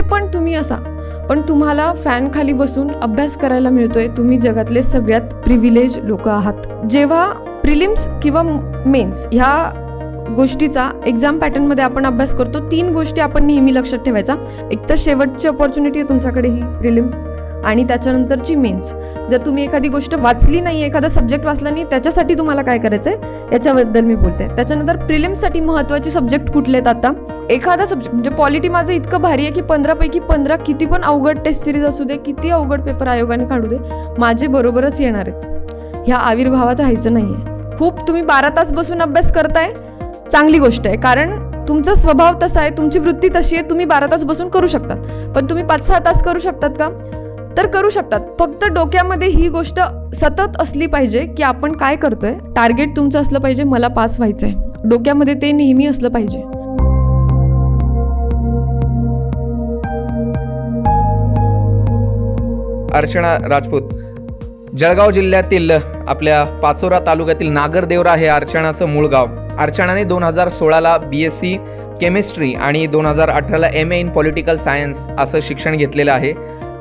कुठे पण तुम्ही असा. पण तुम्हाला फॅन खाली बसून अभ्यास करायला मिळतोय तुम्ही जगातले सगळ्यात प्रिव्हिलेज लोक आहात. जेव्हा प्रिलिम्स किंवा मेन्स ह्या गोष्टीचा एक्झाम पॅटर्नमध्ये आपण अभ्यास करतो तीन गोष्टी आपण नेहमी लक्षात ठेवायचा. एक तर शेवटची अपॉर्च्युनिटी आहे तुमच्याकडे ही प्रिलिम्स आणि त्याच्यानंतरची मेन्स जर तुम्ही एखादी गोष्ट वाचली नाही एखादा सब्जेक्ट वाचला नाही त्याच्यासाठी तुम्हाला काय करायचं आहे याच्याबद्दल मी बोलते. त्याच्यानंतर प्रिलिम्ससाठी महत्त्वाचे सब्जेक्ट कुठले आहेत आता? एखादा सब्जेक्ट म्हणजे पॉलिटी माझं इतकं भारी आहे की पंधरापैकी पंधरा किती पण अवघड टेस्ट सिरीज असू दे किती अवघड पेपर आयोगाने काढू दे माझे बरोबरच येणार आहेत. ह्या आविर्भावात राहायचं नाही आहे खूप तुम्ही बारा तास बसून अभ्यास करताय चांगली गोष्ट आहे. कारण तुमचा स्वभाव तसा आहे तुमची वृत्ती तशी आहे तुम्ही बारा तास बसून करू शकतात पण तुम्ही पाच सहा तास करू शकतात का? तर करू शकतात. फक्त डोक्यामध्ये ही गोष्ट सतत असली पाहिजे की आपण काय करतोय? टार्गेट तुमचं असलं पाहिजे मला पास व्हायचं आहे डोक्यामध्ये ते नेहमी असलं पाहिजे. अर्चना राजपूत जळगाव जिल्ह्यातील आपल्या पाचोरा तालुक्यातील नागरदेवरा हे अर्चनाचं मूळ गाव. अर्चनाने दोन हजार सोळाला बी एस सी केमिस्ट्री आणि दोन हजार अठराला M A in political science असं शिक्षण घेतलेलं आहे.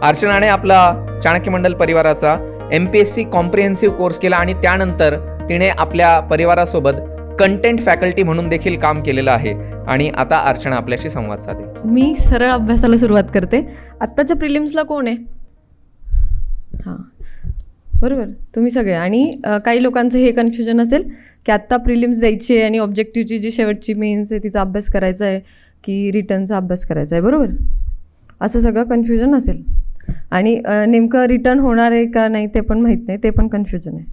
अर्चनाने आपला चाणक्य मंडल परिवाराचा M P S C comprehensive course केला आणि त्यानंतर तिने आपल्या परिवारासोबत कंटेंट फॅकल्टी म्हणून देखील काम केलेलं आहे. आणि आता अर्चना आपल्याशी संवाद साधेल. मी सरळ अभ्यासाला सुरुवात करते. आत्ताच्या प्रिलिम्सला कोण आहे? हां. बरोबर. तुम्ही सगळे. आणि काही लोकांचं हे कन्फ्युजन असेल की आत्ता प्रिलिम्स द्यायची आहे आणि ऑब्जेक्टिव्हची जी शेवटची मेन्स आहे तिचा अभ्यास करायचा आहे की रिटर्नचा अभ्यास करायचा आहे. बरोबर? असं सगळं कन्फ्युजन असेल. आणि नेमकं रिटर्न होणार आहे का नाही ते पण माहीत नाही ते पण कन्फ्युजन आहे.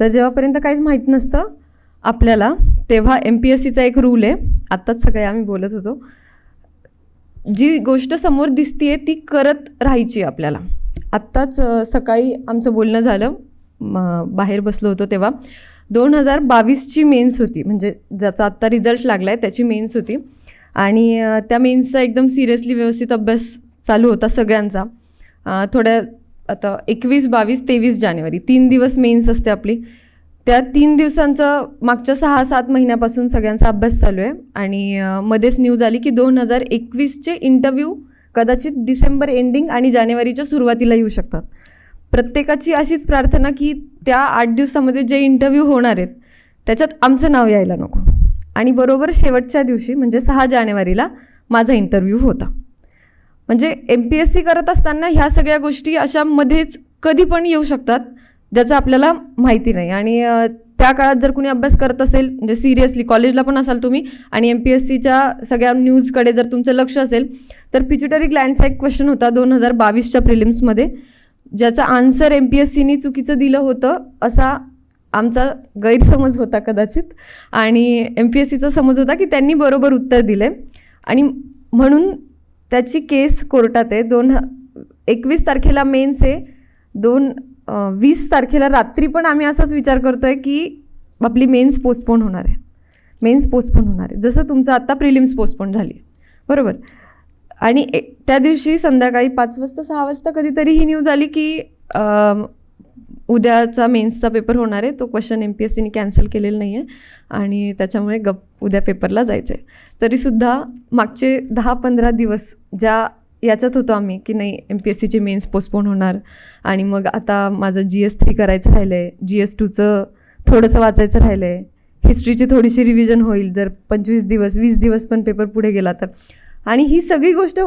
तर जेव्हापर्यंत काहीच माहीत नसतं आपल्याला तेव्हा एम पी एस सीचा एक रूल आहे आत्ताच सगळे आम्ही बोलत होतो. जी गोष्ट समोर दिसतीये ती करत राहायची आपल्याला. आत्ताच सकाळी आमचं बोलणं झालं बाहेर बसलो होतो तेव्हा. दोन हजार बावीसची मेन्स होती म्हणजे ज्याचा आत्ता रिझल्ट लागला आहे त्याची मेन्स होती. आणि त्या मेन्सचा एकदम सिरियसली व्यवस्थित अभ्यास चालू होता सगळ्यांचा. थोड्या आता एकवीस बावीस तेवीस जानेवारी तीन दिवस मेन्स असते आपली. त्या तीन दिवसांचं मागच्या सहा सात महिन्यापासून सगळ्यांचा अभ्यास चालू आहे. आणि मध्येच न्यूज आली की दोन हजार एकवीसचे इंटरव्ह्यू कदाचित डिसेंबर एंडिंग आणि जानेवारीच्या सुरुवातीला येऊ शकतात. प्रत्येकाची अशीच प्रार्थना की त्या आठ दिवसामध्ये जे इंटरव्ह्यू होणार आहेत त्याच्यात आमचं नाव यायला नको. आणि बरोबर शेवटच्या दिवशी म्हणजे सहा जानेवारीला माझा इंटरव्ह्यू होता. म्हणजे एम पी एस सी करत असताना ह्या सगळ्या गोष्टी अशा मध्येच कधी पण येऊ शकतात ज्याचं आपल्याला माहिती नाही. आणि त्या काळात जर कुणी अभ्यास करत असेल म्हणजे सिरियसली कॉलेजला पण असाल तुम्ही आणि एम पी एस सीच्या सगळ्या न्यूजकडे जर तुमचं लक्ष असेल तर पिच्युटरी ग्लँडचा एक क्वेश्चन होता दोन हजार बावीसच्या प्रिलिम्समध्ये ज्याचा आन्सर एम पी एस सीनी चुकीचं दिलं होतं असा आमचा गैरसमज होता कदाचित. आणि एम पी एस सीचा समज होता की त्यांनी बरोबर उत्तर दिलं आणि म्हणून त्याची केस कोर्टात आहे. दोन ह- एकवीस तारखेला मेन्स आहे. दोन वीस तारखेला रात्री पण आम्ही असाच विचार करतो आहे की आपली मेन्स पोस्टपोन होणार आहे. मेन्स पोस्टपोन होणार आहे. जसं तुमचं आत्ता प्रिलिम्स पोस्टपोन झाली. आहे बरोबर? आणि त्या दिवशी संध्याकाळी पाच वाजता सहा वाजता कधीतरी ही न्यूज आली की उद्याचा मेन्सचा पेपर होणार आहे. तो क्वेश्चन एम पी एस सीने कॅन्सल केलेला नाही आहे आणि त्याच्यामुळे गप उद्या पेपरला जायचं आहे तरीसुद्धा मागचे दहा पंधरा दिवस ज्या याच्यात होतो आम्ही की नाही एम पी एस सीचे मेन्स पोस्टपोन होणार. आणि मग आता माझं जी एस थ्री करायचं राहिलं आहे जी एस टूचं थोडंसं वाचायचं राहिलं आहे हिस्ट्रीची थोडीशी रिव्हिजन होईल. जर पंचवीस दिवस वीस दिवस पण पेपर पुढे गेला तर. आणि ही सगळी गोष्ट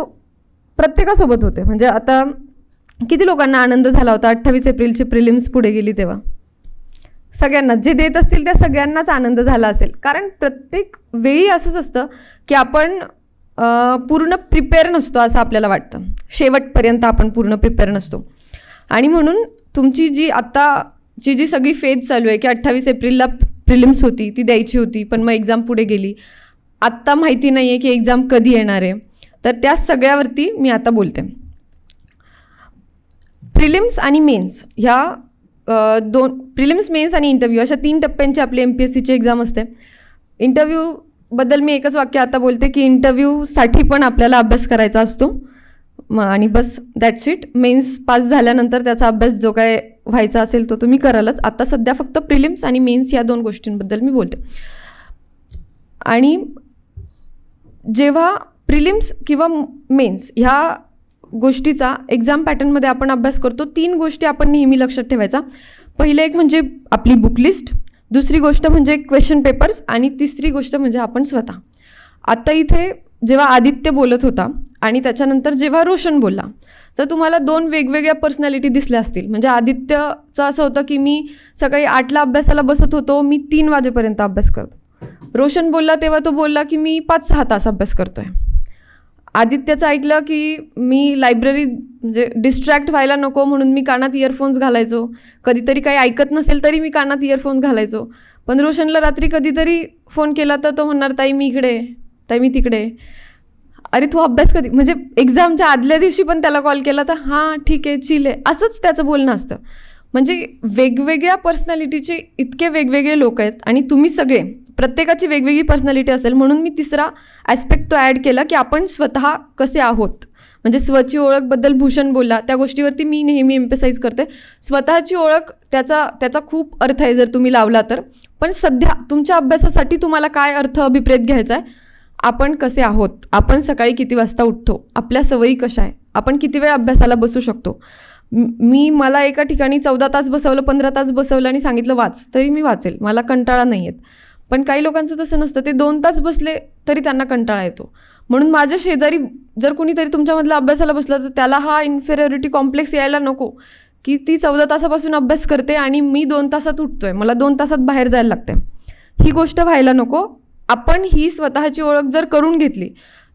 प्रत्येकासोबत होते. म्हणजे आता किती लोकांना आनंद झाला होता? अठ्ठावीस एप्रिलची प्रिलिम्स पुढे गेली तेव्हा. सगळ्यांना जे देत असतील त्या सगळ्यांनाच आनंद झाला असेल. कारण प्रत्येक वेळी असंच असतं की आपण पूर्ण प्रिपेअर नसतो असं आपल्याला वाटतं. शेवटपर्यंत आपण पूर्ण प्रिपेअर नसतो. आणि म्हणून तुमची जी आत्ताची जी सगळी फेज चालू आहे की अठ्ठावीस एप्रिलला प्रिलिम्स होती ती द्यायची होती पण मग एक्झाम पुढे गेली. आत्ता माहिती नाही आहे की एक्झाम कधी येणार आहे. तर त्या सगळ्यावरती मी आता बोलते. प्रिलिम्स आणि मेन्स ह्या दोन प्रिलिम्स मेन्स आणि इंटरव्ह्यू अशा तीन टप्प्यांची आपली एम पी एस सीची एक्झाम असते. इंटरव्ह्यूबद्दल मी एकच वाक्य आता बोलते की इंटरव्ह्यूसाठी पण आपल्याला अभ्यास करायचा असतो. मग आणि बस दॅट्स इट मेन्स पास झाल्यानंतर त्याचा अभ्यास जो काय व्हायचा असेल तो तुम्ही करालच. आता सध्या फक्त प्रिलिम्स आणि मेन्स या दोन गोष्टींबद्दल मी बोलते. आणि जेव्हा प्रिलिम्स किंवा मेन्स ह्या गोष्टीचा एक्झाम पॅटर्नमध्ये आपण अभ्यास करतो. तीन गोष्टी आपण नेहमी लक्षात ठेवायचा. पहिलं एक म्हणजे आपली बुक लिस्ट दुसरी गोष्ट म्हणजे क्वेश्चन पेपर्स आणि तिसरी गोष्ट म्हणजे आपण स्वतः. आता इथे जेव्हा आदित्य बोलत होता आणि त्याच्यानंतर जेव्हा रोशन बोलला तर तुम्हाला दोन वेगवेगळ्या पर्सनॅलिटी दिसल्या असतील. म्हणजे आदित्यचं असं होतं की मी सकाळी आठला अभ्यासाला बसत होतो मी तीन वाजेपर्यंत अभ्यास करतो रोशन बोलला तेव्हा तो बोलला की मी पाच सहा तास अभ्यास करतो आहे आदित्यचं ऐकलं की मी लायब्ररी म्हणजे डिस्ट्रॅक्ट व्हायला नको म्हणून मी कानात इयरफोन्स घालायचो. कधीतरी काही ऐकत नसेल तरी मी कानात इयरफोन घालायचो. पण रोशनला रात्री कधीतरी फोन केला तर तो म्हणणार ताई मी इकडे ताई मी तिकडे अरे तू अभ्यास कधी म्हणजे एक्झामच्या आदल्या दिवशी पण त्याला कॉल केला तर हां ठीक आहे चिल आहे. असंच त्याचं बोलणं असतं. म्हणजे वेगवेगळ्या पर्सनॅलिटीचे इतके वेगवेगळे लोक आहेत आणि तुम्ही सगळे प्रत्येकाची वेगवेगळी पर्सनॅलिटी असेल म्हणून मी तिसरा ॲस्पेक्ट तो ॲड केला की आपण स्वतः कसे आहोत. म्हणजे स्वची ओळखबद्दल भूषण बोलला त्या गोष्टीवरती मी नेहमी एम्पसाईज करते. स्वतःची ओळख त्याचा त्याचा खूप अर्थ आहे जर तुम्ही लावला तर. पण सध्या तुमच्या अभ्यासासाठी तुम्हाला काय अर्थ अभिप्रेत घ्यायचा आहे? आपण कसे आहोत? आपण सकाळी किती वाजता उठतो? आपल्या सवयी कशा आहे आपण किती वेळ अभ्यासाला बसू शकतो? मी मला एका ठिकाणी चौदा तास बसवलं पंधरा तास बसवलं आणि सांगितलं वाच. तरी मी वाचेल. मला कंटाळा नाही येत पण काही लोकांचं तसं नसतं. ते दोन तास बसले तरी त्यांना कंटाळा येतो. म्हणून माझ्या शेजारी जर कुणीतरी तुमच्यामधलं अभ्यासाला बसलं तर त्याला हा इन्फेरियॉरिटी कॉम्प्लेक्स यायला नको की ती चौदा तासापासून अभ्यास करते आणि मी दोन तासात उठतोय. मला दोन तासात बाहेर जायला लागते ही गोष्ट व्हायला नको. आपण ही स्वतःची ओळख जर करून घेतली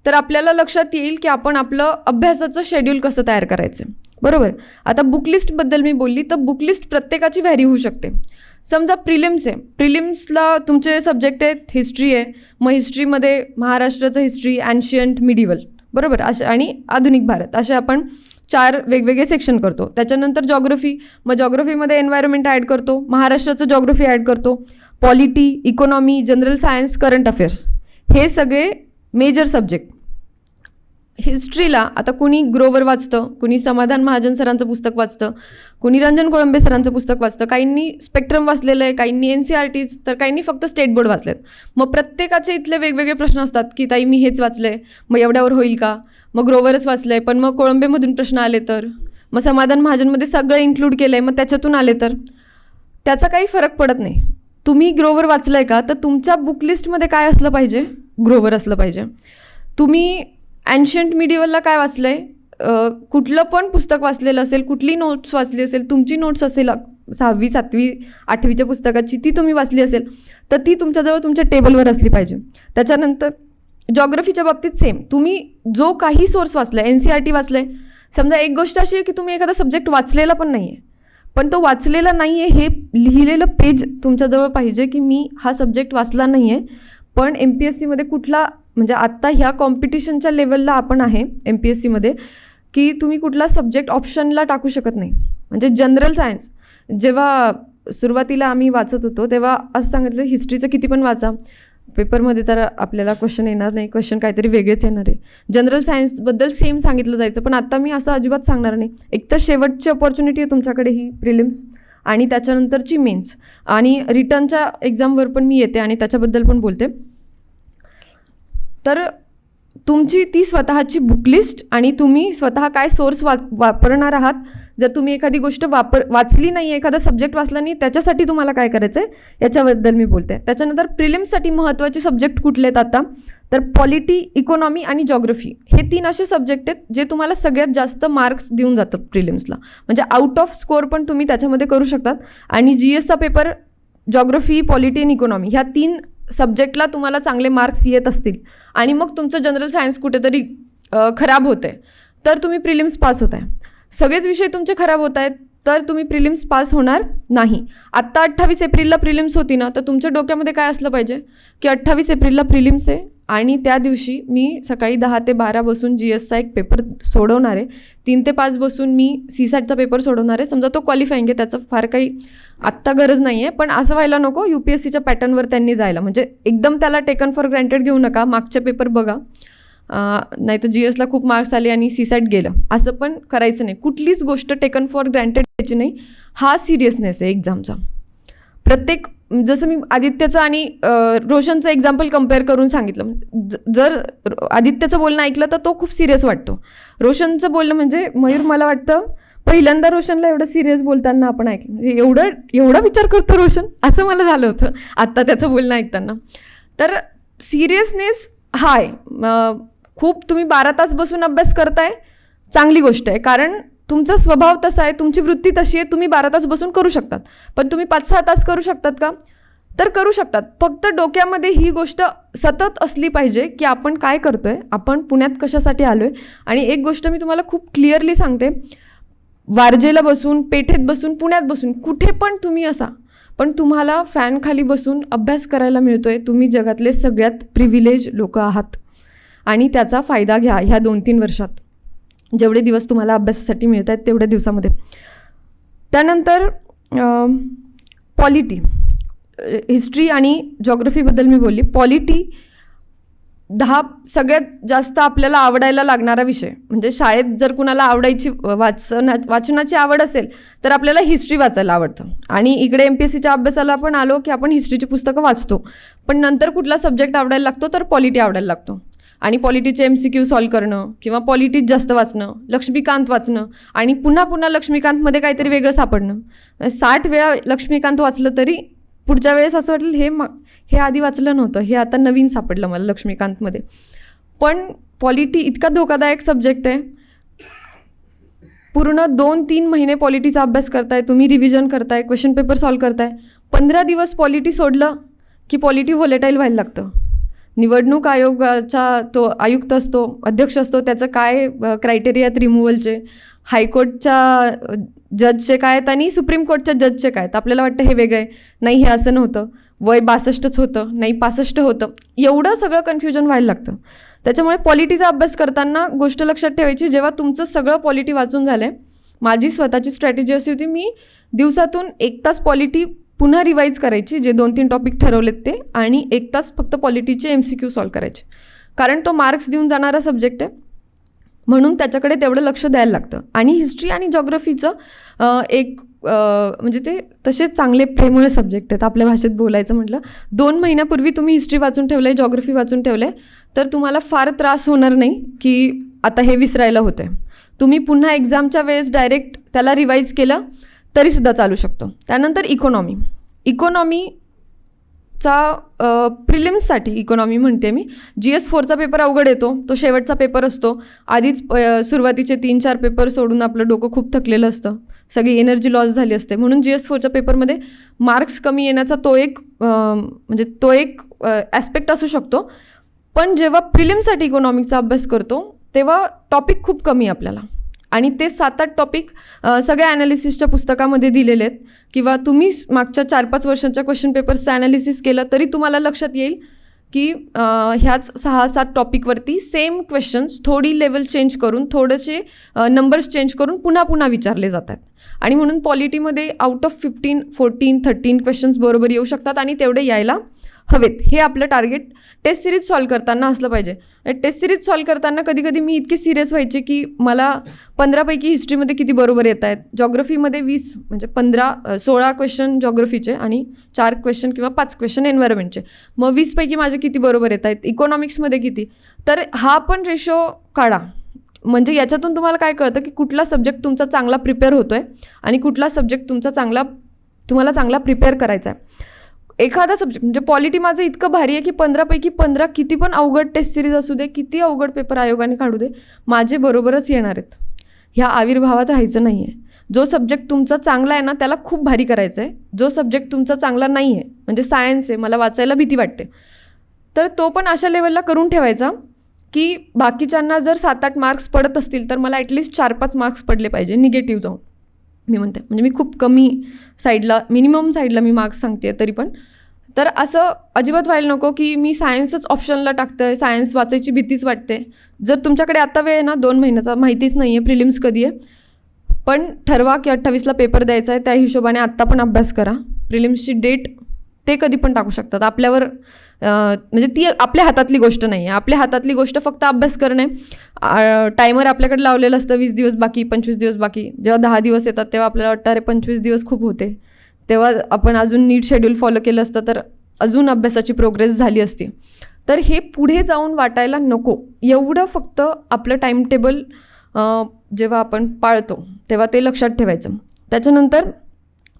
तर आपल्याला लक्षात येईल की आपण आपलं अभ्यासाचं शेड्यूल कसं तयार करायचं. बरोबर? आता बुक लिस्टबद्दल मी बोलली तर बुक लिस्ट प्रत्येकाची व्हॅरी होऊ शकते. समजा प्रिलिम्स आहे. प्रिलिम्सला तुमचे सब्जेक्ट आहेत हिस्ट्री आहे. मग हिस्ट्रीमध्ये महाराष्ट्राचं हिस्ट्री अँशियंट मिडिवल बरोबर? अशा आणि आधुनिक भारत. असे आपण चार वेगवेगळे सेक्शन करतो. त्याच्यानंतर जॉग्रफी मग जॉग्रफीमध्ये एन्व्हायरमेंट ॲड करतो. महाराष्ट्राचं जॉग्रफी ॲड करतो. Polity economy general science current affairs हे सगळे मेजर सब्जेक्ट हिस्ट्रीला आता कुणी ग्रोवर वाचतं कुणी समाधान महाजन सरांचं पुस्तक वाचतं कुणी रंजन कोळंबे सरांचं पुस्तक वाचतं काहींनी स्पेक्ट्रम वाचलेलं आहे काहींनी एन सी आर टीज तर काहींनी फक्त स्टेट बोर्ड वाचलेत. मग प्रत्येकाचे इथले वेगवेगळे प्रश्न असतात की ताई मी हेच वाचलं आहे मग एवढ्यावर होईल का? मग ग्रोवरच वाचलं आहे पण मग कोळंबेमधून प्रश्न आले तर? मग समाधान महाजनमध्ये सगळं इन्क्लूड केलं आहे मग त्याच्यातून आले तर? त्याचा काही फरक पडत नाही. तुम्ही ग्रोवर वाचलं आहे का? तर तुमच्या बुक लिस्टमध्ये काय असलं पाहिजे? ग्रोवर असलं पाहिजे. तुम्ही अँशंट मिडिवलला काय वाचलं आहे कुठलं पण पुस्तक वाचलेलं असेल कुठली नोट्स वाचली असेल तुमची नोट्स असेल सहावी सातवी आठवीच्या पुस्तकाची ती तुम्ही वाचली असेल तर ती तुमच्याजवळ तुमच्या टेबलवर असली पाहिजे. त्याच्यानंतर जॉग्रफीच्या बाबतीत सेम तुम्ही जो काही सोर्स वाचला आहे एन सी आर टी वाचलं आहे समजा एक गोष्ट अशी आहे की तुम्ही एखादा सब्जेक्ट वाचलेला पण नाही आहे पण तो वाचलेला नाही आहे हे लिहिलेलं पेज तुमच्याजवळ पाहिजे की मी हा सब्जेक्ट वाचला नाही आहे पण एम पी एस सीमध्ये कुठला म्हणजे आत्ता ह्या कॉम्पिटिशनच्या लेवलला आपण आहे एम पी एस सीमध्ये की तुम्ही कुठला सब्जेक्ट ऑप्शनला टाकू शकत नाही. म्हणजे जनरल सायन्स जेव्हा सुरुवातीला आम्ही वाचत होतो तेव्हा असं सांगितलं हिस्ट्रीचं किती पण वाचा. पेपरमध्ये तर आपल्याला क्वेश्चन येणार नाही क्वेश्चन काहीतरी वेगळेच येणार आहे. जनरल सायन्सबद्दल सेम सांगितलं जायचं पण आता मी असं अजिबात सांगणार नाही. एक तर शेवटची अपॉर्च्युनिटी आहे तुमच्याकडे ही प्रिलिम्स आणि त्याच्यानंतरची मेन्स आणि रिटर्नच्या एक्झामवर पण मी येते आणि त्याच्याबद्दल पण बोलते. तर तुमची ती स्वतःची बुकलिस्ट आणि तुम्ही स्वतः काय सोर्स वा वापरणार आहात? जर तुम्ही एखादी गोष्ट वापर वाचली नाही आहे एखादा सब्जेक्ट वाचला नाही त्याच्यासाठी तुम्हाला काय करायचं आहे याच्याबद्दल मी बोलते. त्याच्यानंतर प्रिलिम्ससाठी महत्त्वाचे सब्जेक्ट कुठले आहेत आता? तर पॉलिटी इकॉनॉमी आणि जॉग्रफी हे तीन असे सब्जेक्ट आहेत जे तुम्हाला सगळ्यात जास्त मार्क्स देऊन जातात प्रिलिम्सला म्हणजे आउट ऑफ स्कोअर पण तुम्ही त्याच्यामध्ये करू शकतात. आणि जी एसचा पेपर जॉग्रफी पॉलिटी आणि इकॉनॉमी ह्या तीन सब्जेक्टला तुम्हाला चांगले मार्क्स येत असतील. आणि मग तुमचं जनरल सायन्स कुठेतरी खराब होते आहे तर तुम्ही प्रिलिम्स पास होत आहे सगळेच विषय तुमचे खराब होत आहेत तर तुम्ही प्रिलिम्स पास होणार नाही. आत्ता अठ्ठावीस एप्रिलला प्रिलिम्स होती ना तर तुमच्या डोक्यामध्ये काय असलं पाहिजे? की अठ्ठावीस एप्रिलला प्रिलिम्स आहे? आणि त्या दिवशी मी सकाळी दहा ते बारा बसून जी एसचा एक पेपर सोडवणार आहे. तीन ते पाच बसून मी सी सॅटचा पेपर सोडवणार आहे. समजा तो क्वालिफाईंग आहे त्याचं फार काही आत्ता गरज नाही आहे पण असं व्हायला नको यू पी एस सीच्या पॅटर्नवर त्यांनी जायला. म्हणजे एकदम त्याला टेकन फॉर ग्रँटेड घेऊ नका मागचे पेपर बघा. नाही तर जी एसला खूप मार्क्स आले आणि सी सॅट गेलं. असं पण करायचं नाही. कुठलीच गोष्ट टेकन फॉर ग्रँटेड घ्यायची नाही. हा सिरियसनेस आहे एक्झामचा प्रत्येक जसं मी आदित्यचं आणि रोशनचं एक्झाम्पल कंपेअर करून सांगितलं. ज- जर आदित्यचं बोलणं ऐकलं तर तो खूप सिरियस वाटतो. रोशनचं बोलणं म्हणजे मयूर मला वाटतं पहिल्यांदा रोशनला एवढं सिरियस बोलताना आपण ऐकलं. म्हणजे एवढं एवढा विचार करतो रोशन असं मला झालं होतं आत्ता त्याचं बोलणं ऐकताना. तर सिरियसनेस हाय खूप तुम्ही बारा तास बसून अभ्यास करताय चांगली गोष्ट आहे. कारण तुमचा स्वभाव तसा आहे तुमची वृत्ती तशी आहे तुम्ही बारा तास बसून करू शकतात. पण तुम्ही पाच सहा तास करू शकतात का? तर करू शकतात. फक्त डोक्यामध्ये ही गोष्ट सतत असली पाहिजे की आपण काय करतो आहे आपण पुण्यात कशासाठी आलो आहे आणि एक गोष्ट मी तुम्हाला खूप क्लिअरली सांगते. वारजेला बसून पेठेत बसून पुण्यात बसून कुठे पण तुम्ही असा पण तुम्हाला फॅनखाली बसून अभ्यास करायला मिळतो आहे तुम्ही जगातले सगळ्यात प्रिव्हिलेज लोक आहात. आणि त्याचा फायदा घ्या ह्या दोन तीन वर्षात. जेवढे दिवस तुम्हाला अभ्यासासाठी मिळत आहेत तेवढ्या दिवसामध्ये. त्यानंतर पॉलिटी. हिस्ट्री आणि जॉग्रफीबद्दल मी बोलली. पॉलिटी दहा सगळ्यात जास्त आपल्याला आवडायला लागणारा विषय. म्हणजे शाळेत जर कुणाला आवडायची वाचना वाचनाची आवड असेल तर आपल्याला हिस्ट्री वाचायला आवडतं. आणि इकडे एम पी एस सीच्या अभ्यासाला आपण आलो की आपण हिस्ट्रीची पुस्तकं वाचतो. पण नंतर कुठला सब्जेक्ट आवडायला लागतो तर पॉलिटी आवडायला लागतो. आणि पॉलिटीचे एम सी क्यू सॉल्व करणं किंवा पॉलिटीच जास्त वाचणं लक्ष्मीकांत वाचणं आणि पुन्हा पुन्हा लक्ष्मीकांतमध्ये काहीतरी वेगळं सापडणं. साठ वेळा लक्ष्मीकांत वाचलं तरी पुढच्या वेळेस असं वाटेल हे मा हे आधी वाचलं नव्हतं हे आता नवीन सापडलं मला लक्ष्मीकांतमध्ये. पण पॉलिटी इतका धोकादायक सब्जेक्ट आहे. पूर्ण दोन तीन महिने पॉलिटीचा अभ्यास करताय तुम्ही रिव्हिजन करताय क्वेश्चन पेपर सॉल्व करताय. पंधरा दिवस पॉलिटी सोडलं की पॉलिटी व्होलेटाईल व्हायला लागतं. निवडणूक आयोगाचा तो आयुक्त असतो अध्यक्ष असतो त्याचं काय क्रायटेरिया आहेत रिमूव्हलचे हायकोर्टच्या जजचे काय आहेत आणि सुप्रीम कोर्टच्या जजचे काय आहेत? आपल्याला वाटतं हे वेगळं आहे. नाही हे असं नव्हतं. वय बासष्टच होतं. नाही पासष्ट होतं. एवढं सगळं कन्फ्युजन व्हायला लागतं. त्याच्यामुळे पॉलिटीचा अभ्यास करताना गोष्ट लक्षात ठेवायची जेव्हा तुमचं सगळं पॉलिटी वाचून झालं आहे माझी स्वतःची स्ट्रॅटेजी अशी होती मी दिवसातून एक तास पॉलिटी पुन्हा रिवाईज करायची जे दोन तीन टॉपिक ठरवलेत ते आणि एक तास फक्त पॉलिटीचे एम सी क्यू सॉल्व करायचे. कारण तो मार्क्स देऊन जाणारा सब्जेक्ट आहे. म्हणून त्याच्याकडे तेवढं लक्ष द्यायला लागतं. आणि हिस्ट्री आणि जॉग्रफीचं एक म्हणजे ते तसेच चांगले प्रेमळ सब्जेक्ट आहेत. आपल्या भाषेत बोलायचं म्हटलं दोन महिन्यापूर्वी तुम्ही हिस्ट्री वाचून ठेवलं आहे जॉग्रफी वाचून ठेवलं आहे तर तुम्हाला फार त्रास होणार नाही की आता हे विसरायला होतं आहे तुम्ही पुन्हा एक्झामच्या वेळेस डायरेक्ट त्याला रिवाईज केलं तरीसुद्धा चालू शकतो. त्यानंतर इकॉनॉमी इकॉनॉमीचा प्रिलिम्ससाठी इकॉनॉमी म्हणते मी. जी एस फोरचा पेपर अवघड येतो. तो शेवटचा पेपर असतो. आधीच सुरुवातीचे तीन चार पेपर सोडून आपलं डोकं खूप थकलेलं असतं. सगळी एनर्जी लॉस झाली असते. म्हणून जी एस फोरच्या पेपरमध्ये मार्क्स कमी येण्याचा तो एक म्हणजे तो एक ॲस्पेक्ट असू शकतो. पण जेव्हा प्रिलिमसाठी इकॉनॉमिकचा अभ्यास करतो तेव्हा टॉपिक खूप कमी आहे आपल्याला. आणि ते सात आठ टॉपिक सगळ्या ॲनालिसिसच्या पुस्तकामध्ये दिलेले आहेत. किंवा तुम्ही मागच्या चार पाच वर्षांच्या क्वेश्चन पेपर्सचं ॲनालिसिस केलं तरी तुम्हाला लक्षात येईल की ह्याच सहा सात टॉपिकवरती सेम क्वेश्चन्स थोडी लेवल चेंज करून थोडेसे नंबर्स चेंज करून पुन्हा पुन्हा विचारले जातात आणि म्हणून पॉलिटीमध्ये out of fifteen fourteen thirteen questions बरोबर येऊ शकतात आणि तेवढे यायला हवेत. हे आपलं टार्गेट टेस्ट सिरीज सॉल्व करताना असलं पाहिजे. टेस्ट सिरीज सॉल्व करताना कधी कधी मी इतकी सिरियस व्हायचे की मला पंधरापैकी हिस्ट्रीमध्ये किती बरोबर येत आहेत. जॉग्रफीमध्ये वीस म्हणजे पंधरा सोळा क्वेश्चन जॉग्रफीचे आणि चार क्वेश्चन किंवा पाच क्वेश्चन एन्व्हायरमेंटचे मग वीसपैकी माझे किती बरोबर येत आहेत? इकॉनॉमिक्समध्ये किती? तर हा पण रेशो काढा. म्हणजे याच्यातून तुम्हाला काय कळतं की कुठला सब्जेक्ट तुमचा चांगला प्रिपेअर होतो आहे आणि कुठला सब्जेक्ट तुमचा चांगला तुम्हाला चांगला प्रिपेअर करायचा आहे. एखादा सब्जेक्ट म्हणजे पॉलिटी माझं इतकं भारी आहे की पंधरापैकी पंधरा किती पण अवघड टेस्ट सिरीज असू दे किती अवघड पेपर आयोगाने काढू दे माझे बरोबरच येणार आहेत. ह्या आविर्भावात राहायचं नाही आहे जो सब्जेक्ट तुमचा चांगला आहे ना त्याला खूप भारी करायचं आहे जो सब्जेक्ट तुमचा चांगला नाही आहे म्हणजे सायन्स आहे मला वाचायला भीती वाटते. तर तो पण अशा लेवलला करून ठेवायचा की बाकीच्यांना जर सात आठ मार्क्स पडत असतील तर मला ॲटलिस्ट चार पाच मार्क्स पडले पाहिजे निगेटिव्ह जाऊन. मी म्हणते म्हणजे मी खूप कमी साईडला मिनिमम साईडला मी मार्क्स सांगते तरी पण. तर असं अजिबात व्हायला नको की मी सायन्सच ऑप्शनला टाकतं सायन्स वाचायची भीतीच वाटते. जर तुमच्याकडे आता वेळ आहे ना दोन महिन्याचा माहितीच नाही आहे प्रिलिम्स कधी आहे. पण ठरवा की अठ्ठावीसला पेपर द्यायचा आहे त्या हिशोबाने आत्ता पण अभ्यास करा. प्रिलिम्सची डेट ते कधी पण टाकू शकतात. आपल्यावर म्हणजे ती आपल्या हातातली गोष्ट नाही आहे आपल्या हातातली गोष्ट फक्त अभ्यास करणे. टायमर आपल्याकडे लावलेलं असतं वीस दिवस बाकी पंचवीस दिवस बाकी. जेव्हा दहा दिवस येतात तेव्हा आपल्याला वाटतं अरे पंचवीस दिवस खूप होते. तेव्हा आपण अजून नीट शेड्यूल फॉलो केलं असतं तर अजून अभ्यासाची प्रोग्रेस झाली असती. तर हे पुढे जाऊन वाटायला नको. एवढं फक्त आपलं टाईमटेबल जेव्हा आपण पाळतो तेव्हा ते लक्षात ठेवायचं. त्याच्यानंतर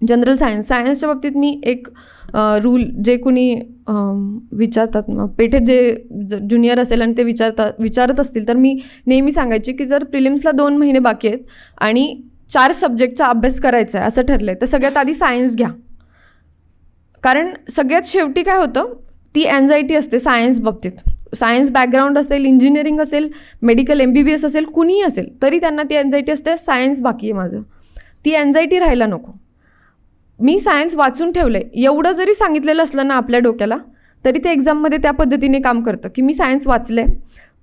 जनरल सायन्स सायन्सच्या बाबतीत मी एक रूल जे कुणी विचारतात मग पेठेत जे ज्युनियर असेल आणि ते विचारतात विचारत असतील तर मी नेहमी सांगायची की जर प्रिलिम्सला दोन महिने बाकी आहेत आणि चार सब्जेक्टचा अभ्यास करायचा आहे असं ठरलं आहे तर सगळ्यात आधी सायन्स घ्या. कारण सगळ्यात शेवटी काय होतं ती अँझायटी असते सायन्स बाबतीत. सायन्स बॅकग्राऊंड असेल इंजिनिअरिंग असेल medical M B B S असेल कुणीही असेल तरी त्यांना ती अँझायटी असते सायन्स बाकी आहे माझं. ती अँझायटी राहायला नको. मी सायन्स वाचून ठेवलं आहे एवढं जरी सांगितलेलं असलं ना आपल्या डोक्याला तरी ते एक्झाममध्ये त्या पद्धतीने काम करतं. की मी सायन्स वाचलं आहे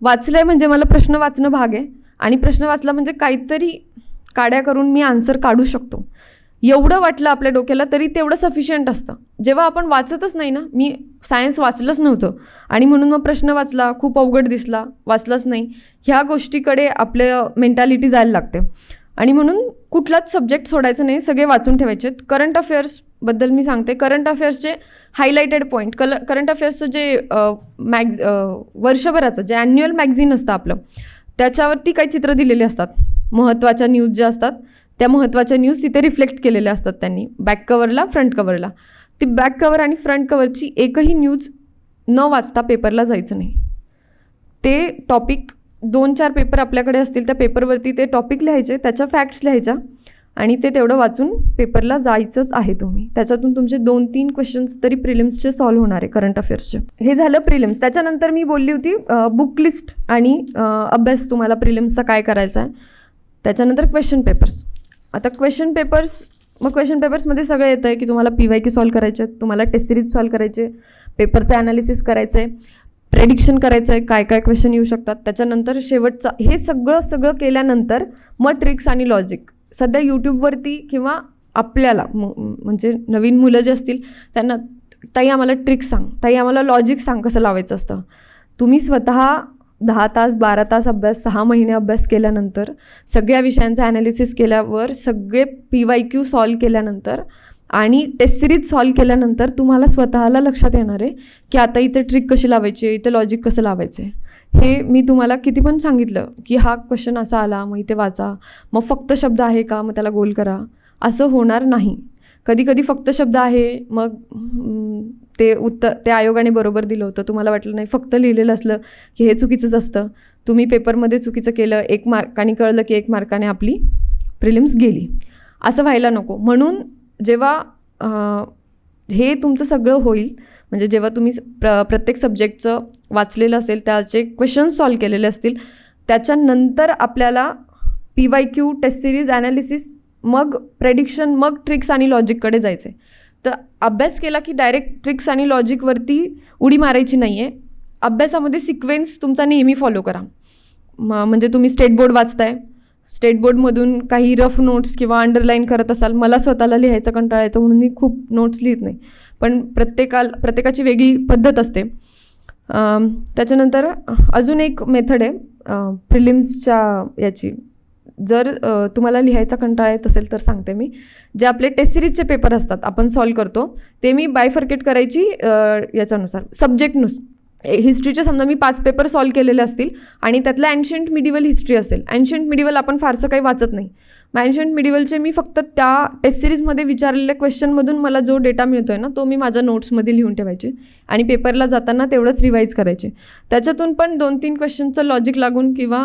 वाचलं आहे म्हणजे मला प्रश्न वाचणं भाग आहे. आणि प्रश्न वाचला म्हणजे काहीतरी काड्या करून मी आन्सर काढू शकतो. एवढं वाटलं आपल्या डोक्याला तरी तेवढं सफिशियंट असतं. जेव्हा आपण वाचतच नाही ना मी सायन्स वाचलंच नव्हतं. आणि म्हणून मग प्रश्न वाचला खूप अवघड दिसला वाचलाच नाही. ह्या गोष्टीकडे आपलं मेंटॅलिटी जायला लागते. आणि म्हणून कुठलाच सब्जेक्ट सोडायचं नाही सगळे वाचून ठेवायचे. आहेत करंट अफेअर्सबद्दल मी सांगते. करंट अफेअर्सचे हायलाइटेड पॉईंट कल करंट अफेअर्सचं जे मॅग वर्षभराचं जे ॲन्युअल मॅगझिन असतं आपलं त्याच्यावरती काही चित्र दिलेली असतात. महत्त्वाच्या न्यूज ज्या असतात त्या महत्त्वाच्या न्यूज तिथे रिफ्लेक्ट केलेल्या असतात त्यांनी. बॅक कवरला फ्रंट कवरला ती बॅक कवर आणि फ्रंट कवरची एकही न्यूज न वाचता पेपरला जायचं नाही. ते टॉपिक दोन चार पेपर आपल्याकडे असतील त्या पेपरवरती ते टॉपिक लिहायचे त्याच्या फॅक्ट्स लिहायच्या आणि ते तेवढं वाचून पेपरला जायचंच आहे तुम्ही. त्याच्यातून तुमचे दोन तीन क्वेश्चन्स तरी प्रिलिम्सचे सॉल्व्ह होणार आहे करंट अफेअर्सचे हे झालं प्रिलिम्स त्याच्यानंतर मी बोलली होती बुक लिस्ट आणि अभ्यास तुम्हाला प्रिलिम्सचा काय करायचा आहे. त्याच्यानंतर क्वेश्चन पेपर्स आता क्वेश्चन पेपर्स मग क्वेश्चन पेपर्समध्ये सगळं येतं आहे की तुम्हाला पी वाय क्यू सॉल्व करायचे आहेत तुम्हाला टेस्ट सिरीज सॉल्व करायचे पेपरचं ॲनालिसिस करायचं आहे प्रेडिक्शन करायचं आहे काय काय क्वेश्चन येऊ शकतात. त्याच्यानंतर शेवटचा हे सगळं सगळं केल्यानंतर मग ट्रिक्स आणि लॉजिक सध्या यूट्यूबवरती किंवा आपल्याला म्हणजे नवीन मुलं जे असतील त्यांना ताई आम्हाला ट्रिक्स सांग. ताई आम्हाला लॉजिक सांग कसं लावायचं असतं. तुम्ही स्वतः दहा तास बारा तास अभ्यास सहा महिने अभ्यास केल्यानंतर सगळ्या विषयांचा ॲनालिसिस केल्यावर सगळे पी वाय क्यू सॉल्व केल्यानंतर आणि टेस्ट सिरीज सॉल्व केल्यानंतर तुम्हाला स्वतःला लक्षात येणार आहे की आता इथे ट्रिक कशी लावायची आहे इथे लॉजिक कसं लावायचं आहे हे मी तुम्हाला किती पण सांगितलं की हा क्वेश्चन असा आला मग इथे वाचा. मग फक्त शब्द आहे का? मग त्याला गोल करा. असं होणार नाही. कधी कधी फक्त शब्द आहे मग ते उत्तर त्या आयोगाने बरोबर दिलं होतं. तुम्हाला वाटलं नाही फक्त लिहिलेलं असलं की हे चुकीचंच असतं. तुम्ही पेपरमध्ये चुकीचं केलं एक मार्काने कळलं की एक मार्काने आपली प्रिलिम्स गेली. असं व्हायला नको. म्हणून जेव्हा हे तुमचं सगळं होईल म्हणजे जेव्हा तुम्ही प्र प्रत्येक सब्जेक्टचं वाचलेलं असेल त्याचे क्वेश्चन्स सॉल्व केलेले असतील त्याच्यानंतर आपल्याला P Y Q test series analysis मग प्रेडिक्शन मग ट्रिक्स आणि लॉजिककडे जायचं आहे तर अभ्यास केला की डायरेक्ट ट्रिक्स आणि लॉजिकवरती उडी मारायची नाही आहे अभ्यासामध्ये सिक्वेन्स तुमचा नेहमी फॉलो करा. म म्हणजे तुम्ही स्टेट बोर्ड वाचताय स्टेट बोर्डमधून काही रफ नोट्स किंवा अंडरलाईन करत असाल मला स्वतःला लिहायचा कंटाळा येतो म्हणून मी खूप नोट्स लिहित नाही. पण प्रत्येकाला प्रत्येकाची वेगळी पद्धत असते. त्याच्यानंतर अजून एक मेथड आहे प्रिलिम्सच्या याची. जर तुम्हाला लिहायचा कंटाळा येत असेल तर सांगते मी. जे आपले टेस्ट सिरीजचे पेपर असतात आपण सॉल्व करतो ते मी बायफर्केट करायची याच्यानुसार. सब्जेक्टनुस हिस्ट्रीचे समजा मी पाच पेपर सॉल्व केलेले असतील आणि त्यातलं अँशंट मिडिवल हिस्ट्री असेल. अँशंट मिडिवल आपण फारसं काही वाचत नाही. मग अँशियंट मिडिवलचे मी फक्त त्या टेस्ट सिरीजमध्ये विचारलेल्या क्वेश्चनमधून मला जो डेटा मिळतो आहे ना तो मी माझ्या नोट्समध्ये लिहून ठेवायचे. आणि पेपरला जाताना तेवढंच रिवाईज करायचे. त्याच्यातून पण दोन तीन क्वेश्चनचं लॉजिक लागून किंवा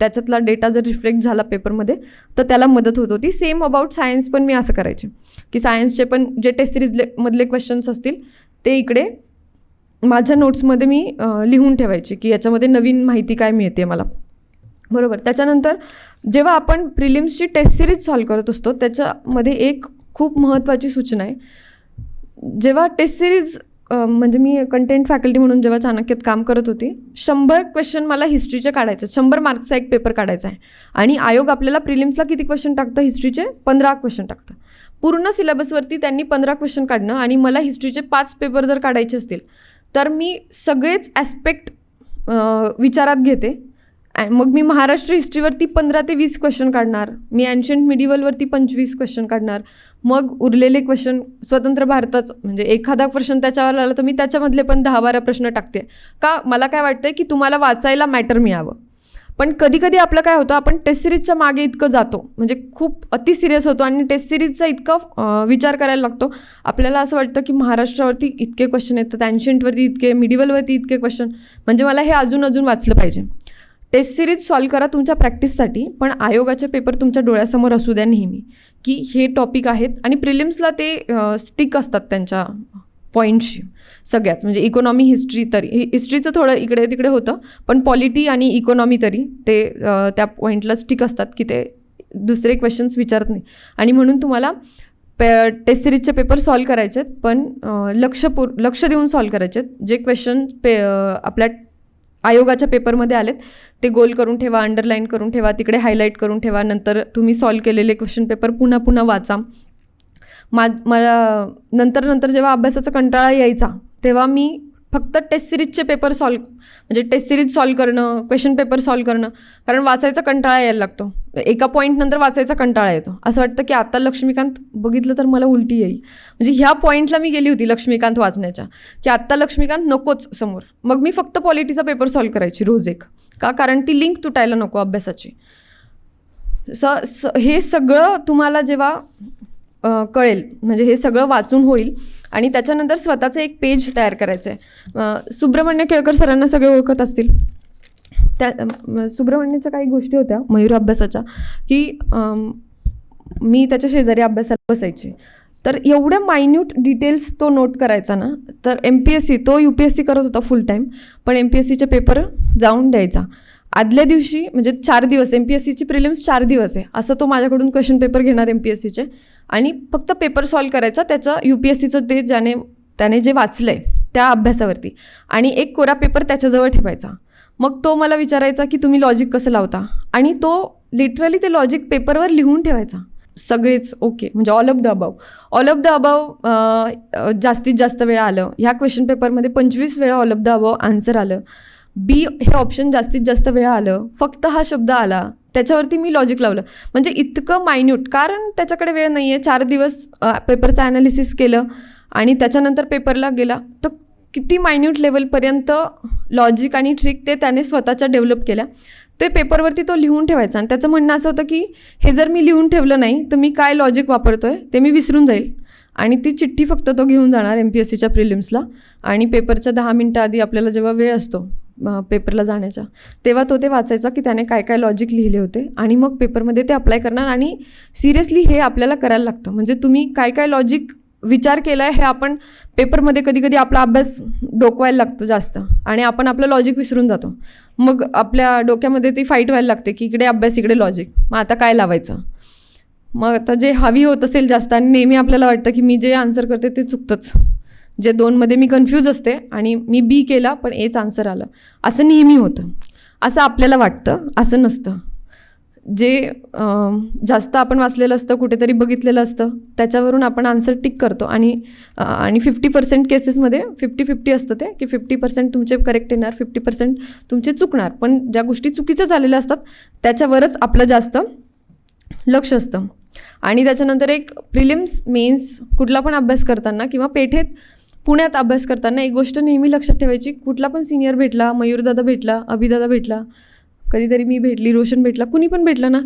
त्याच्यातला डेटा जर रिफ्लेक्ट झाला पेपरमध्ये तर त्याला मदत होत होती. सेम अबाउट सायन्स पण मी असं करायचे. की सायन्सचे पण जे टेस्ट सिरीजले मधले क्वेश्चन्स असतील ते इकडे माझ्या नोट्समध्ये मी लिहून ठेवायची की याच्यामध्ये नवीन माहिती काय मिळते मला. बरोबर. त्याच्यानंतर जेव्हा आपण प्रिलिम्सची टेस्ट सिरीज सॉल्व करत असतो त्याच्यामध्ये एक खूप महत्त्वाची सूचना आहे. जेव्हा टेस्ट सिरीज म्हणजे मी कंटेंट फॅकल्टी म्हणून जेव्हा चाणक्यात काम करत होती शंभर क्वेश्चन मला हिस्ट्रीचे काढायचे शंभर मार्क्सचा एक पेपर काढायचा आहे. आणि आयोग आपल्याला प्रिलिम्सला किती क्वेश्चन टाकतं? हिस्ट्रीचे पंधरा क्वेश्चन टाकतं. पूर्ण सिलेबसवरती त्यांनी पंधरा क्वेश्चन काढणं आणि मला हिस्ट्रीचे पाच पेपर जर काढायचे असतील तर मी सगळेच ॲस्पेक्ट विचारात घेते. मग मी महाराष्ट्र हिस्ट्रीवरती पंधरा ते वीस क्वेश्चन काढणार. मी अँशंट मिडिवलवरती पंचवीस क्वेश्चन काढणार. मग उरलेले क्वेश्चन स्वतंत्र भारताचं म्हणजे एखादा क्वेश्चन त्याच्यावर आला तर मी त्याच्यामधले पण दहा बारा प्रश्न टाकते. का? मला काय वाटतं की तुम्हाला वाचायला मॅटर मिळावं. पण कधी कधी आपलं काय होतं आपण टेस्ट सिरीजच्या मागे इतकं जातो. म्हणजे खूप अति सिरियस होतो आणि टेस्ट सिरीजचा इतका विचार करायला लागतो. आपल्याला असं वाटतं की महाराष्ट्रावरती इतके क्वेश्चन येतात अँशंटवरती इतके मिडिवलवरती इतके क्वेश्चन म्हणजे मला हे अजून अजून वाचलं पाहिजे. टेस्ट सिरीज सॉल्व करा तुमच्या प्रॅक्टिससाठी पण आयोगाचे पेपर तुमच्या डोळ्यासमोर असू द्या नेहमी. की हे टॉपिक आहेत आणि प्रिलिम्सला ते स्टिक असतात त्यांच्या पॉईंटशी सगळ्याच म्हणजे इकॉनॉमी हिस्ट्री तरी. हिस्ट्रीचं थोडं इकडे तिकडे होतं पण पॉलिटी आणि इकॉनॉमी तरी ते त्या पॉईंटला स्टिक असतात की ते दुसरे क्वेश्चन्स विचारत नाही. आणि म्हणून तुम्हाला पे टेस्ट सिरीजचे पेपर सॉल्व करायचे आहेत पण लक्षपूर लक्ष देऊन सॉल्व करायचे आहेत जे क्वेश्चन पे आपल्या आयोगाच्या पेपरमध्ये आलेत ते गोल करून ठेवा अंडरलाईन करून ठेवा तिकडे हायलाईट करून ठेवा नंतर तुम्ही सॉल्व केलेले क्वेश्चन पेपर पुन्हा पुन्हा वाचा. मा मला नंतर नंतर जेव्हा अभ्यासाचा कंटाळा यायचा तेव्हा मी फक्त टेस्ट सिरीजचे पेपर सॉल्व म्हणजे टेस्ट सिरीज सॉल्व करणं क्वेश्चन पेपर सॉल्व करणं कारण वाचायचा कंटाळा यायला लागतो. एका पॉईंटनंतर वाचायचा कंटाळा येतो. असं वाटतं की आता लक्ष्मीकांत बघितलं तर मला उलटी येईल. म्हणजे ह्या पॉईंटला मी गेली होती लक्ष्मीकांत वाचण्याच्या की आत्ता लक्ष्मीकांत नकोच समोर. मग मी फक्त पॉलिटीचा पेपर सॉल्व करायची रोज एक. का? कारण ती लिंक तुटायला नको अभ्यासाची. स स हे सगळं तुम्हाला जेव्हा कळेल. म्हणजे हे सगळं वाचून होईल. आणि त्याच्यानंतर स्वतःचं एक पेज तयार करायचं आहे सुब्रमण्य केळकर सरांना सगळे ओळखत असतील. त्या सुब्रमण्यच्या काही गोष्टी होत्या मयूर अभ्यासाच्या की मी त्याच्या शेजारी अभ्यासाला बसायची. तर एवढ्या मायन्यूट डिटेल्स तो नोट करायचा ना तर एम पी एस सी तो यू पी एस सी करत होता फुल टाईम पण एम पी एस सीचे पेपर जाऊन द्यायचा. आदल्या दिवशी म्हणजे चार दिवस एम पी एस सीची प्रिलिम्स चार दिवस आहे असं तो माझ्याकडून क्वेश्चन पेपर घेणार एम पी एस सीचे आणि फक्त पेपर सॉल्व करायचा त्याचं यू पी एस सीचं ते ज्याने त्याने जे वाचलं आहे त्या अभ्यासावरती. आणि एक कोरा पेपर त्याच्याजवळ ठेवायचा. मग तो मला विचारायचा की तुम्ही लॉजिक कसं लावता? आणि तो लिटरली ते लॉजिक पेपरवर लिहून ठेवायचा. सगळेच ओके म्हणजे all of the above all of the above जास्तीत जास्त वेळा आलं. ह्या क्वेश्चन पेपरमध्ये पंचवीस वेळा all of the above answer आलं. बी हे ऑप्शन जास्तीत जास्त वेळा आलं. फक्त हा शब्द आला. त्याच्यावरती मी लॉजिक लावलं. म्हणजे इतकं मायन्यूट कारण त्याच्याकडे वेळ नाही आहे चार दिवस पेपरचं ॲनालिसिस केलं आणि त्याच्यानंतर पेपरला गेला. तर किती मायन्यूट लेवलपर्यंत लॉजिक आणि ट्रिक ते त्याने स्वतःच्या डेव्हलप केल्या. ते पेपरवरती तो लिहून ठेवायचा. आणि त्याचं म्हणणं असं होतं की हे जर मी लिहून ठेवलं नाही तर मी काय लॉजिक वापरतो आहे ते मी विसरून जाईल. आणि ती चिठ्ठी फक्त तो घेऊन जाणार एम पी एस सीच्या प्रिलिम्सला आणि पेपरच्या दहा मिनटं आधी आपल्याला जेव्हा वेळ असतो पेपरला जाण्याच्या. तेव्हा तो ते वाचायचा की त्याने काय काय लॉजिक लिहिले होते आणि मग पेपरमध्ये ते अप्लाय करणार आणि सिरियसली हे आपल्याला करायला लागतं. म्हणजे तुम्ही काय काय लॉजिक विचार केला आहे हे आपण पेपरमध्ये कधी कधी आपला अभ्यास डोकवायला लागतो जास्त आणि आपण आपलं लॉजिक विसरून जातो. मग आपल्या डोक्यामध्ये ती फाईट व्हायला लागते की इकडे अभ्यास इकडे लॉजिक मग आता काय लावायचं? मग आता जे हवी होत असेल जास्त आणि नेहमी आपल्याला वाटतं की मी जे आन्सर करते ते चुकतंच. जे दोनमध्ये मी कन्फ्यूज असते आणि मी बी केला पण एच आन्सर आलं. असं नेहमी होतं. असं आपल्याला वाटतं असं नसतं. जे जास्त आपण वाचलेलं असतं कुठेतरी बघितलेलं असतं त्याच्यावरून आपण आन्सर टिक करतो. आणि आणि फिफ्टी पर्सेंट केसेसमध्ये फिफ्टी फिफ्टी असतं ते की फिफ्टी पर्सेंट तुमचे करेक्ट येणार फिफ्टी पर्सेंट तुमचे चुकणार. पण ज्या गोष्टी चुकीच्या झालेल्या असतात त्याच्यावरच आपलं जास्त लक्ष असतं. आणि त्याच्यानंतर एक प्रिलिम्स मेन्स कुठला पण अभ्यास करताना किंवा पेठेत पुण्यात अभ्यास करताना एक गोष्ट नेहमी लक्षात ठेवायची कुठला पण सिनियर भेटला मयूरदादा भेटला अभिदादा भेटला कधीतरी मी भेटली रोशन भेटला कुणी पण भेटलं ना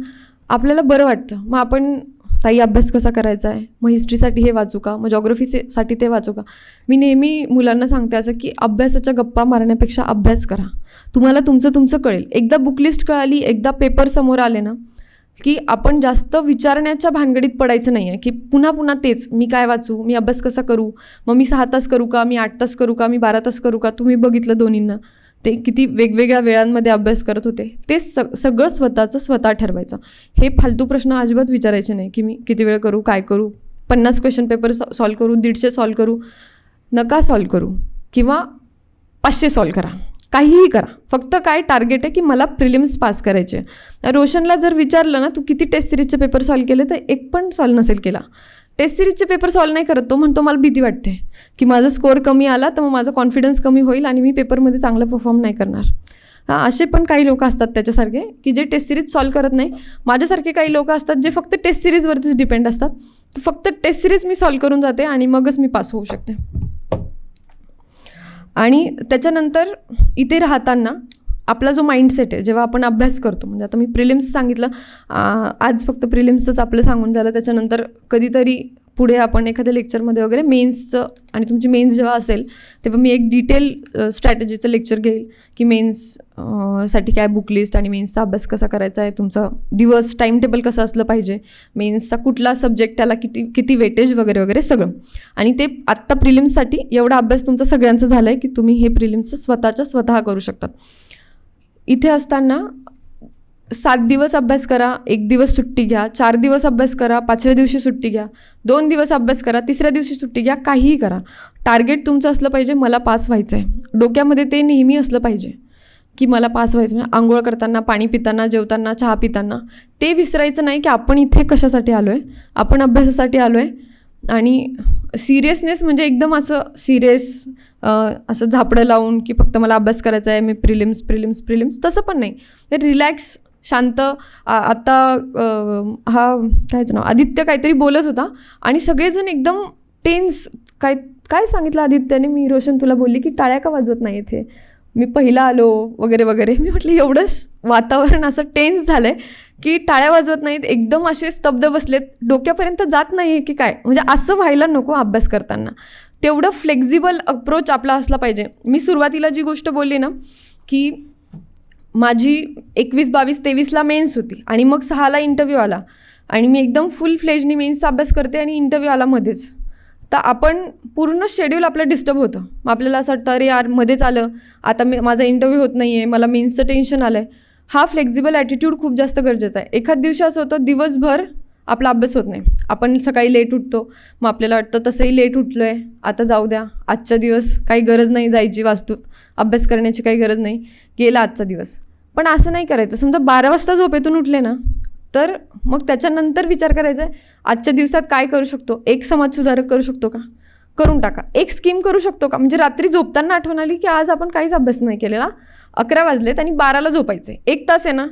आपल्याला बरं वाटतं. मग आपण ताई अभ्यास कसा करायचा आहे मग हिस्ट्रीसाठी हे वाचू का? मग जॉग्रफीसाठी ते वाचू का? मी नेहमी मुलांना सांगते असं की अभ्यासाच्या गप्पा मारण्यापेक्षा अभ्यास करा. तुम्हाला तुमचं तुमचं कळेल. एकदा बुकलिस्ट कळाली एकदा पेपर समोर आले ना की आपण जास्त विचारण्याच्या भानगडीत पडायचं नाही आहे की पुन्हा पुन्हा तेच मी काय वाचू मी अभ्यास कसा करू मग मी सहा तास करू का मी आठ तास करू का मी बारा तास करू का तुम्ही बघितलं दोन्हींना ते किती वेगवेगळ्या वेळांमध्ये अभ्यास करत होते ते स सगळं स्वतःचं स्वतः ठरवायचं. हे फालतू प्रश्न अजिबात विचारायचे नाही की मी किती वेळ करू काय करू पन्नास क्वेश्चन पेपर सॉ सॉल्व करू दीडशे सॉल्व करू नका सॉल्व करू किंवा पाचशे सॉल्व करा. काहीही करा. फक्त काय टार्गेट आहे की मला प्रिलिम्स पास करायचे आहे. रोशनला जर विचारलं ना तू किती टेस्ट सिरीजचे पेपर सॉल्व केले? तर एक पण सॉल्व नसेल केला. टेस्ट सिरीजचे पेपर सॉल्व नाही करत तो म्हणतो मला भीती वाटते की माझा स्कोअर कमी आला तर मग माझा कॉन्फिडन्स कमी होईल आणि मी पेपरमध्ये चांगलं परफॉर्म नाही करणार. हां असे पण काही लोक असतात त्याच्यासारखे की जे टेस्ट सिरीज सॉल्व करत नाही. माझ्यासारखे काही लोक असतात जे फक्त टेस्ट सिरीजवरतीच डिपेंड असतात. फक्त टेस्ट सिरीज मी सॉल्व करून जाते आणि मगच मी पास होऊ शकते. आणि त्याच्यानंतर इथे राहताना आपला जो माइंडसेट आहे जेव्हा आपण अभ्यास करतो म्हणजे आता मी प्रिलिम्स सांगितलं आज फक्त प्रिलिम्सच आपलं सांगून झालं त्याच्यानंतर कधीतरी पुढे आपण एखाद्या लेक्चरमध्ये वगैरे मेन्सचं आणि तुमची मेन्स जेव्हा असेल तेव्हा मी एक डिटेल स्ट्रॅटेजीचं लेक्चर घेईल की मेन्ससाठी काय बुक लिस्ट आणि मेन्सचा अभ्यास कसा करायचा आहे तुमचा दिवस टाईम टेबल कसं असलं पाहिजे मेन्सचा कुठला सब्जेक्ट त्याला किती किती वेटेज वगैरे वगैरे सगळं. आणि ते आत्ता प्रिलिम्ससाठी एवढा अभ्यास तुमचा सगळ्यांचा झाला आहे की तुम्ही हे प्रिलिम्सचं स्वतःच्या स्वतः करू शकतात इथे असताना सात दिवस अभ्यास करा एक दिवस सुट्टी घ्या चार दिवस अभ्यास करा पाचव्या दिवशी सुट्टी घ्या दोन दिवस अभ्यास करा तिसऱ्या दिवशी सुट्टी घ्या काहीही करा. टार्गेट तुमचं असलं पाहिजे मला पास व्हायचं आहे डोक्यामध्ये ते नेहमी असलं पाहिजे की मला पास व्हायचं म्हणजे आंघोळ करताना पाणी पिताना जेवताना चहा पिताना ते विसरायचं नाही की आपण इथे कशासाठी आलो आहे आपण अभ्यासासाठी आलो आहे आणि सिरियसनेस म्हणजे एकदम असं सिरियस असं झापडं लावून की फक्त मला अभ्यास करायचा आहे मी प्रिलिम्स प्रिलिम्स प्रिलिम्स तसं पण नाही. रिलॅक्स शांत आत्ता आता हा कायचं नाव आदित्य काहीतरी बोलत होता. आणि सगळेजण एकदम टेन्स काय काय सांगितलं आदित्यने? मी रोशन तुला बोलली की टाळ्या का वाजवत नाही इथे? मी पहिला आलो वगैरे वगैरे. मी म्हटलं एवढं वातावरण असं टेन्स झालं आहे की टाळ्या वाजवत नाहीत. एकदम असे स्तब्ध बसलेत. डोक्यापर्यंत जात नाही आहे की काय? म्हणजे असं व्हायला नको अभ्यास करताना. तेवढं फ्लेक्झिबल अप्रोच आपला असला पाहिजे. मी सुरुवातीला जी गोष्ट बोलली ना की माझी एकवीस बावीस तेवीसला मेन्स होती आणि मग सहाला इंटरव्ह्यू आला. आणि मी एकदम फुल फ्लेजनी मेन्सचा अभ्यास करते आणि इंटरव्ह्यू आला मध्येच. तर आपण पूर्ण शेड्यूल आपलं डिस्टर्ब होतं. मग आपल्याला असं वाटतं अरे यार मध्येच आलं. आता मी माझा इंटरव्ह्यू होत नाही आहे मला मेन्सचं टेन्शन आलं आहे हा फ्लेक्झिबल ॲटिट्यूड खूप जास्त गरजेचा आहे. एखाद दिवशी असं होतं दिवसभर आपला अभ्यास होत नाही. आपण सकाळी लेट उठतो. मग आपल्याला वाटतं तसंही लेट उठलो आहे आता जाऊ द्या. आजचा दिवस काही गरज नाही जायची वास्तूत. अभ्यास करण्याची काही गरज नाही. गेला आजचा दिवस. पण असं नाही करायचं. समजा बारा वाजता झोपेतून उठले ना तर मग त्याच्यानंतर विचार करायचा आहे आजच्या दिवसात काय करू शकतो? एक समाजसुधारक करू शकतो का? करून टाका. एक स्कीम करू शकतो का? म्हणजे रात्री झोपताना आठवण आली की आज आपण काहीच अभ्यास नाही केलेला. अकरा वाजलेत आणि बाराला झोपायचं आहे एक तास आहे ना.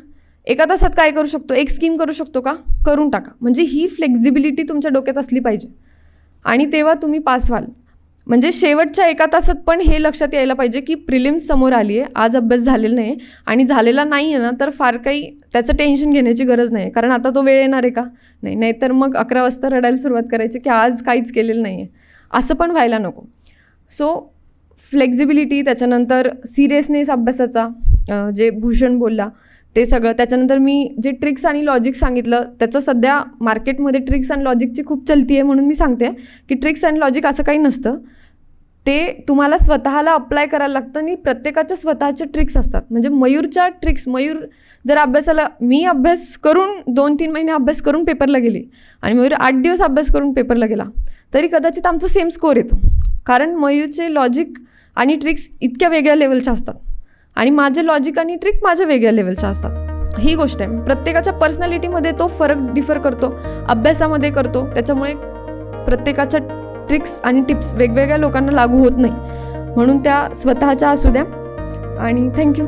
एका तासात काय करू शकतो? एक स्कीम करू शकतो का? करून टाका. म्हणजे ही फ्लेक्झिबिलिटी तुमच्या डोक्यात असली पाहिजे. आणि तेव्हा तुम्ही पास व्हाल. म्हणजे शेवटच्या एका तासात पण हे लक्षात यायला पाहिजे की प्रिलिम्स समोर आली आहे आज अभ्यास झालेला नाही आणि झालेला नाही आहे ना तर फार काही त्याचं टेन्शन घेण्याची गरज नाही कारण आता तो वेळ येणार आहे का? नाही नाहीतर मग अकरा वाजता रडायला सुरुवात करायची की आज काहीच केलेलं नाही आहे असं पण व्हायला नको. सो फ्लेक्झिबिलिटी त्याच्यानंतर सिरियसनेस अभ्यासाचा जे भूषण बोलला ते सगळं. त्याच्यानंतर मी जे ट्रिक्स आणि लॉजिक सांगितलं त्याचं सध्या मार्केटमध्ये ट्रिक्स आणि लॉजिकची खूप चलती आहे म्हणून मी सांगते की ट्रिक्स अँड लॉजिक असं काही नसतं. ते तुम्हाला स्वतःला अप्लाय करायला लागतं आणि प्रत्येकाच्या स्वतःच्या ट्रिक्स असतात. म्हणजे मयूरच्या ट्रिक्स मयूर जर अभ्यासाला मी अभ्यास करून दोन तीन महिने अभ्यास करून पेपरला गेली आणि मयूर आठ दिवस अभ्यास करून पेपरला गेला तरी कदाचित आमचा सेम स्कोर येतो. कारण मयूरचे लॉजिक आणि ट्रिक्स इतक्या वेगळ्या लेवलच्या असतात. आणि माझे लॉजिक आणि ट्रिक माझ्या वेगळ्या लेवलच्या असतात. ही गोष्ट आहे. प्रत्येकाच्या पर्सनॅलिटीमध्ये तो फरक डिफर करतो अभ्यासामध्ये करतो. त्याच्यामुळे प्रत्येकाच्या ट्रिक्स आणि टिप्स वेगवेगळ्या लोकांना लागू होत नाही. म्हणून त्या स्वतःच्या असू द्या. आणि थँक्यू